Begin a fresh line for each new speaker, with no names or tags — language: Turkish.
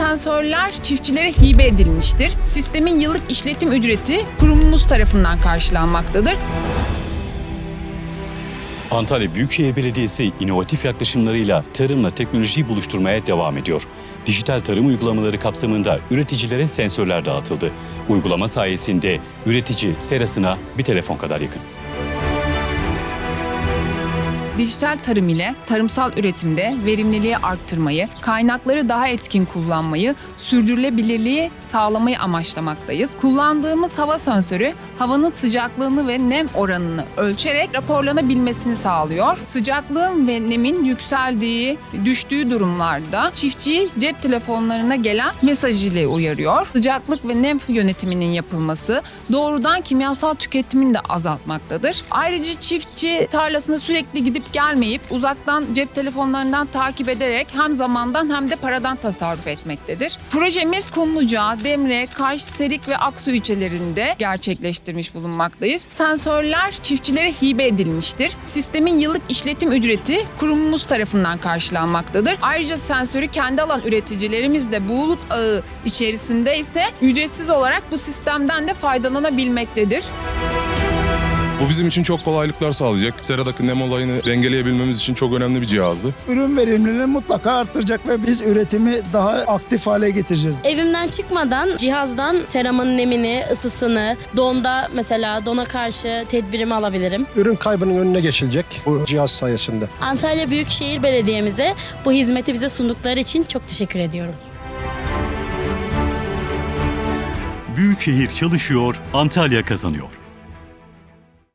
sensörler çiftçilere hibe edilmiştir. Sistemin yıllık işletim ücreti kurumumuz tarafından karşılanmaktadır.
Antalya Büyükşehir Belediyesi inovatif yaklaşımlarıyla tarımla teknolojiyi buluşturmaya devam ediyor. Dijital tarım uygulamaları kapsamında üreticilere sensörler dağıtıldı. Uygulama sayesinde üretici serasına bir telefon kadar yakın.
Dijital tarım ile tarımsal üretimde verimliliği arttırmayı, kaynakları daha etkin kullanmayı, sürdürülebilirliği sağlamayı amaçlamaktayız. Kullandığımız hava sensörü havanın sıcaklığını ve nem oranını ölçerek raporlanabilmesini sağlıyor. Sıcaklığın ve nemin yükseldiği, düştüğü durumlarda çiftçiyi cep telefonlarına gelen mesaj ile uyarıyor. Sıcaklık ve nem yönetiminin yapılması doğrudan kimyasal tüketimini de azaltmaktadır. Ayrıca çiftçi tarlasına sürekli gidip gelmeyip uzaktan cep telefonlarından takip ederek hem zamandan hem de paradan tasarruf etmektedir. Projemiz Kumluca, Demre, Kaş, Serik ve Aksu ilçelerinde gerçekleştirmiş bulunmaktayız. Sensörler çiftçilere hibe edilmiştir. Sistemin yıllık işletim ücreti kurumumuz tarafından karşılanmaktadır. Ayrıca sensörü kendi alan üreticilerimiz de bulut ağı içerisinde ise ücretsiz olarak bu sistemden de faydalanabilmektedir.
Bu bizim için çok kolaylıklar sağlayacak. Seradaki nem olayını dengeleyebilmemiz için çok önemli bir cihazdı.
ürün verimliliğini mutlaka arttıracak ve biz üretimi daha aktif hale getireceğiz.
Evimden çıkmadan cihazdan seramın nemini, ısısını, donda mesela dona karşı tedbirimi alabilirim.
ürün kaybının önüne geçilecek bu cihaz sayesinde.
Antalya Büyükşehir Belediye'mize bu hizmeti bize sundukları için çok teşekkür ediyorum.
Büyükşehir çalışıyor, Antalya kazanıyor.